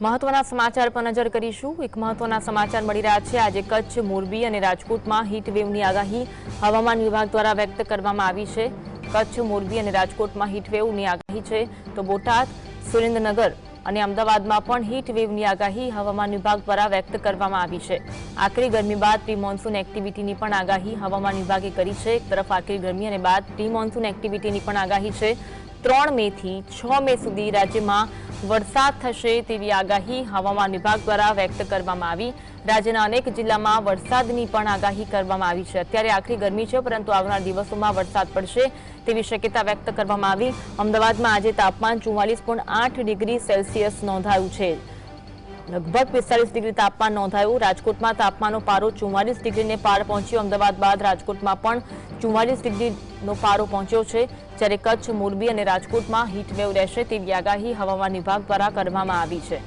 મહત્વના સમાચાર પર નજર કરીશું. એક મહત્વના સમાચાર મળી રહ્યા છે. આજે કચ્છ, મોરબી અને રાજકોટમાં હીટવેવની આગાહી હવામાન વિભાગ દ્વારા વ્યક્ત કરવામાં આવી છે. કચ્છ, મોરબી અને રાજકોટમાં હીટવેવની આગાહી છે. તો બોટાદ, સુરેન્દ્રનગર અને અમદાવાદમાં પણ હીટવેવની આગાહી હવામાન વિભાગ દ્વારા વ્યક્ત કરવામાં આવી છે. આખરી ગરમી બાદ પ્રી મોન્સૂન એક્ટિવિટીની પણ આગાહી હવામાન વિભાગે કરી છે. એક તરફ આખરી ગરમી અને બાદ પ્રી મોન્સૂન એક્ટિવિટીની પણ આગાહી છે. ત્રણ મે થી છ મે સુધી રાજ્યમાં વરસાદ થશે તેવી આગાહી હવામાન વિભાગ દ્વારા વ્યક્ત કરવામાં આવી. રાજ્યના અનેક જિલ્લામાં વરસાદની પણ આગાહી કરવામાં આવી છે. અત્યારે આખરી ગરમી છે, પરંતુ આવનાર દિવસોમાં વરસાદ પડશે તેવી શક્યતા વ્યક્ત કરવામાં આવી. અમદાવાદમાં આજે તાપમાન ચુમ્માલીસ ડિગ્રી સેલ્સિયસ નોંધાયું છે. લગભગ પિસ્તાલીસ ડિગ્રી તાપમાન નોંધાયું. રાજકોટમાં તાપમાનનો પારો ચુમ્માલીસ ડિગ્રીને પાર પહોંચ્યો. અમદાવાદ બાદ રાજકોટમાં પણ ચુમ્માલીસ ડિગ્રીનો પારો પહોંચ્યો છે. જ્યારે કચ્છ, મોરબી અને રાજકોટમાં હીટવેવ રહેશે તેવી આગાહી હવામાન વિભાગ દ્વારા કરવામાં આવી છે.